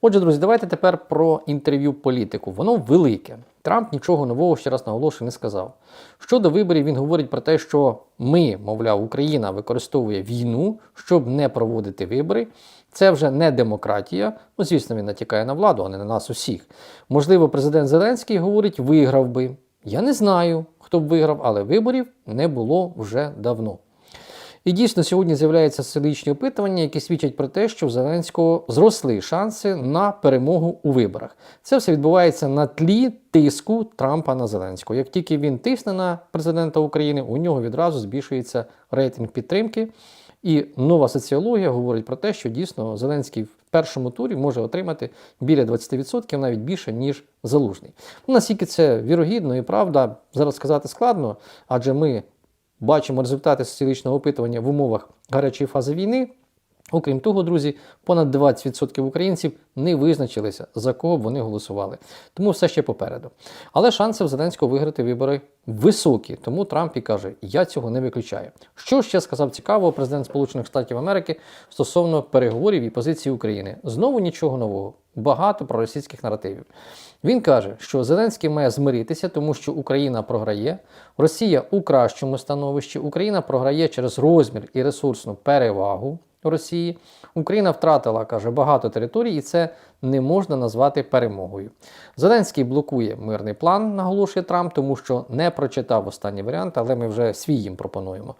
Отже, друзі, давайте тепер про інтерв'ю політику. Воно велике. Трамп нічого нового ще раз наголошую не сказав. Щодо виборів, він говорить про те, що ми, мовляв, Україна використовує війну, щоб не проводити вибори. Це вже не демократія. Ну, звісно, він натякає на владу, а не на нас усіх. Можливо, президент Зеленський говорить, виграв би. Я не знаю, хто б виграв, але виборів не було вже давно. І дійсно сьогодні з'являються соціологічні опитування, які свідчать про те, що в Зеленського зросли шанси на перемогу у виборах. Це все відбувається на тлі тиску Трампа на Зеленського. Як тільки він тисне на президента України, у нього відразу збільшується рейтинг підтримки. І нова соціологія говорить про те, що дійсно Зеленський в першому турі може отримати біля 20%, навіть більше, ніж залужний. Наскільки це вірогідно і правда, зараз сказати складно, адже ми бачимо результати соціологічного опитування в умовах гарячої фази війни. Окрім того, друзі, понад 20% українців не визначилися, за кого б вони голосували. Тому все ще попереду. Але шанси в Зеленського виграти вибори високі, тому Трамп і каже: Я цього не виключаю. Що ще сказав цікавого президент Сполучених Штатів Америки стосовно переговорів і позиції України? Знову нічого нового, багато проросійських наративів. Він каже, що Зеленський має змиритися, тому що Україна програє, Росія у кращому становищі, Україна програє через розмір і ресурсну перевагу. Росії. Україна втратила, каже, багато територій, і це не можна назвати перемогою. Зеленський блокує мирний план, наголошує Трамп, тому що не прочитав останній варіант, але ми вже свій їм пропонуємо.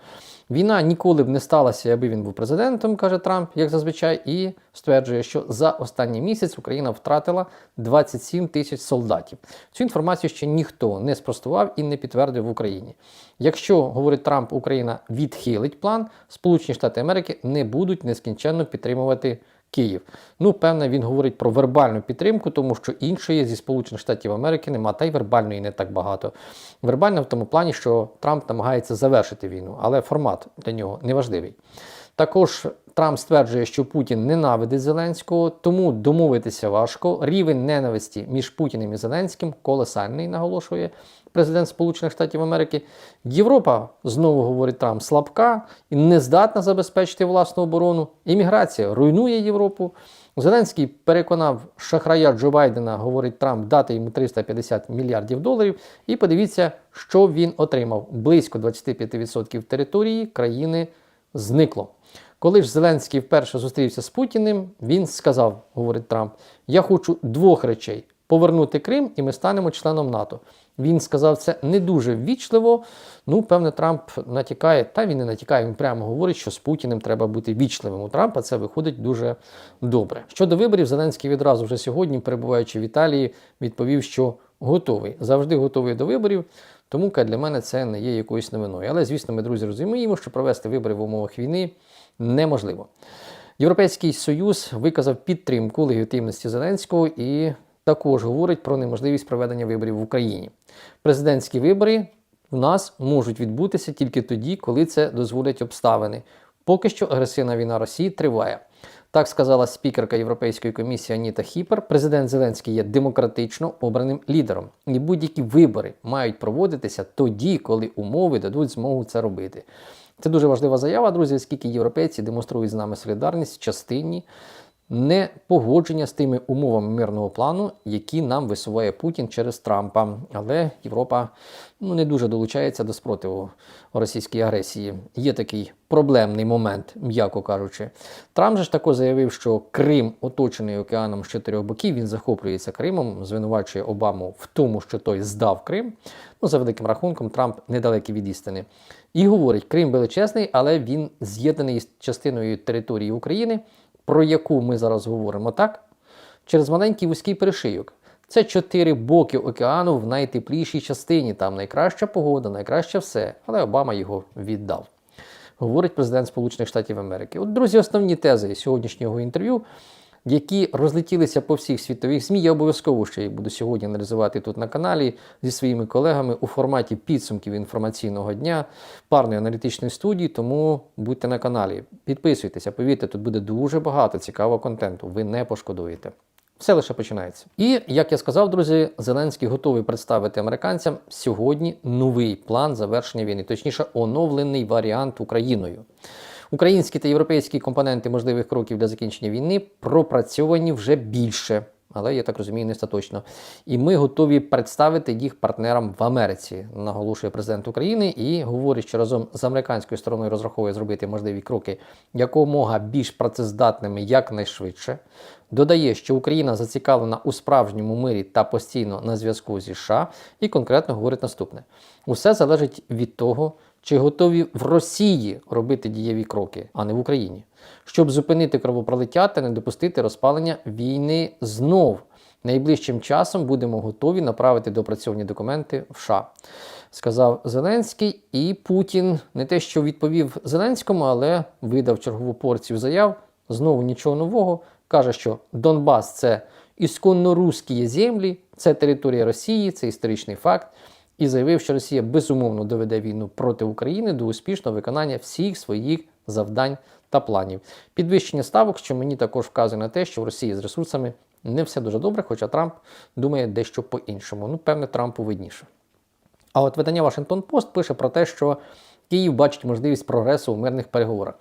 Війна ніколи б не сталася, аби він був президентом, каже Трамп, як зазвичай, і стверджує, що за останній місяць Україна втратила 27 тисяч солдатів. Цю інформацію ще ніхто не спростував і не підтвердив в Україні. Якщо, говорить Трамп, Україна відхилить план, Сполучені Штати Америки не будуть нескінченно підтримувати. Київ. Ну, певне, він говорить про вербальну підтримку, тому що іншої зі Сполучених Штатів Америки нема, та й вербальної не так багато. Вербальна в тому плані, що Трамп намагається завершити війну, але формат для нього не важливий. Також Трамп стверджує, що Путін ненавидить Зеленського, тому домовитися важко. Рівень ненависті між Путіним і Зеленським колосальний, наголошує президент Сполучених Штатів Америки. Європа, знову говорить Трамп, слабка і не здатна забезпечити власну оборону. Імміграція руйнує Європу. Зеленський переконав шахрая Джо Байдена, говорить Трамп, дати йому 350 мільярдів доларів. І подивіться, що він отримав: близько 25% території країни зникло. Коли ж Зеленський вперше зустрівся з Путіним, він сказав, говорить Трамп: Я хочу двох речей: повернути Крим, і ми станемо членом НАТО. Він сказав це не дуже ввічливо. Ну, певне, Трамп натякає, та він не натякає, він прямо говорить, що з Путіним треба бути вічливим. У Трампа це виходить дуже добре. Щодо виборів, Зеленський відразу вже сьогодні, перебуваючи в Італії, відповів, що готовий, завжди готовий до виборів. Тому для мене це не є якоюсь новиною. Але, звісно, ми, друзі, розуміємо, що провести вибори в умовах війни неможливо. Європейський Союз виказав підтримку легітимності Зеленського і також говорить про неможливість проведення виборів в Україні. Президентські вибори в нас можуть відбутися тільки тоді, коли це дозволять обставини. Поки що агресивна війна Росії триває. Так сказала спікерка Європейської комісії Аніта Хіпер. Президент Зеленський є демократично обраним лідером, і будь-які вибори мають проводитися тоді, коли умови дадуть змогу це робити. Це дуже важлива заява, друзі, оскільки європейці демонструють з нами солідарність в частині не погодження з тими умовами мирного плану, які нам висуває Путін через Трампа. Але Європа ну, не дуже долучається до спротиву російській агресії. Є такий проблемний момент, м'яко кажучи. Трамп же ж також заявив, що Крим, оточений океаном з чотирьох боків, він захоплюється Кримом, звинувачує Обаму в тому, що той здав Крим. Ну, за великим рахунком, Трамп недалекий від істини. І говорить, Крим величезний, але він з'єднаний з частиною території України про яку ми зараз говоримо, так? Через маленький вузький перешийок. Це чотири боки океану в найтеплішій частині. Там найкраща погода, найкраще все. Але Обама його віддав. Говорить президент Сполучених Штатів Америки. От, друзі, основні тези сьогоднішнього інтерв'ю які розлетілися по всіх світових ЗМІ. Я обов'язково ще їх буду сьогодні аналізувати тут на каналі зі своїми колегами у форматі підсумків інформаційного дня парної аналітичної студії. Тому будьте на каналі, підписуйтеся, повірте, тут буде дуже багато цікавого контенту. Ви не пошкодуєте. Все лише починається. І як я сказав, друзі, Зеленський готовий представити американцям сьогодні новий план завершення війни, точніше, оновлений варіант Україною. Українські та європейські компоненти можливих кроків для закінчення війни пропрацьовані вже більше. Але я так розумію, не остаточно. І ми готові представити їх партнерам в Америці, наголошує президент України і говорить, що разом з американською стороною розраховує зробити можливі кроки якомога більш працездатними якнайшвидше. Додає, що Україна зацікавлена у справжньому мирі та постійно на зв'язку зі США, і конкретно говорить наступне: усе залежить від того, чи готові в Росії робити дієві кроки, а не в Україні, щоб зупинити кровопролиття та не допустити розпалення війни знов. Найближчим часом будемо готові направити допрацьовані документи в США, сказав Зеленський. І Путін не те, що відповів Зеленському, але видав чергову порцію заяв. Знову нічого нового. Каже, що Донбас це ісконно русські землі, це територія Росії, це історичний факт. І заявив, що Росія безумовно доведе війну проти України до успішного виконання всіх своїх завдань та планів. Підвищення ставок, що мені також вказує на те, що в Росії з ресурсами не все дуже добре, хоча Трамп думає дещо по-іншому. Ну, певне, Трампу видніше. А от видання Washington Post пише про те, що Київ бачить можливість прогресу у мирних переговорах.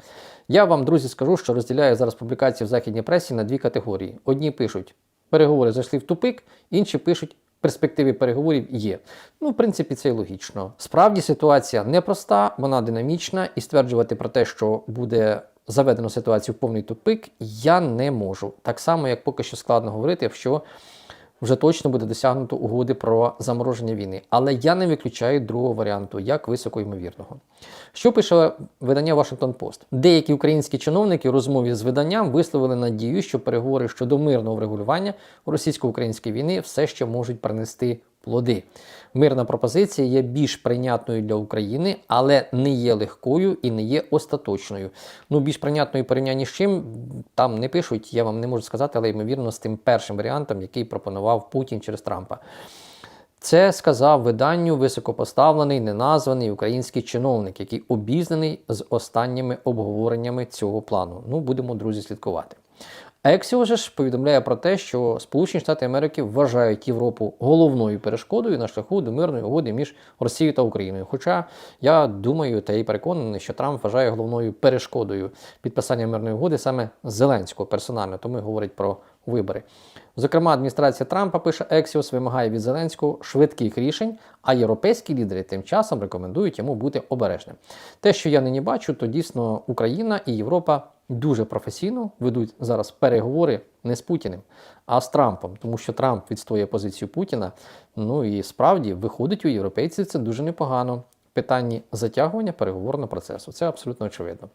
Я вам, друзі, скажу, що розділяю зараз публікації в західній пресі на дві категорії. Одні пишуть, переговори зайшли в тупик, інші пишуть, перспективи переговорів є. Ну, в принципі, це і логічно. Справді ситуація непроста, вона динамічна, і стверджувати про те, що буде заведено ситуацію в повний тупик, я не можу. Так само, як поки що складно говорити, що вже точно буде досягнуто угоди про замороження війни. Але я не виключаю другого варіанту, як високоймовірного. Що пише видання Washington Post? Деякі українські чиновники у розмові з виданням висловили надію, що переговори щодо мирного врегулювання російсько-української війни все ще можуть принести плоди. Мирна пропозиція є більш прийнятною для України, але не є легкою і не є остаточною. Ну, більш прийнятною порівнянні з чим там не пишуть, я вам не можу сказати, але ймовірно з тим першим варіантом, який пропонував Путін через Трампа. Це сказав виданню високопоставлений, неназваний український чиновник, який обізнаний з останніми обговореннями цього плану. Ну, будемо, друзі, слідкувати. Ексіо ж повідомляє про те, що Сполучені Штати Америки вважають Європу головною перешкодою на шляху до мирної угоди між Росією та Україною. Хоча я думаю та й переконаний, що Трамп вважає головною перешкодою підписання мирної угоди саме Зеленського персонально, тому й говорить про вибори. Зокрема, адміністрація Трампа пише Ексіос вимагає від Зеленського швидких рішень, а європейські лідери тим часом рекомендують йому бути обережним. Те, що я нині бачу, то дійсно Україна і Європа дуже професійно ведуть зараз переговори не з Путіним, а з Трампом, тому що Трамп відстоює позицію Путіна. Ну і справді виходить у європейців це дуже непогано. Питання затягування переговорного процесу. Це абсолютно очевидно.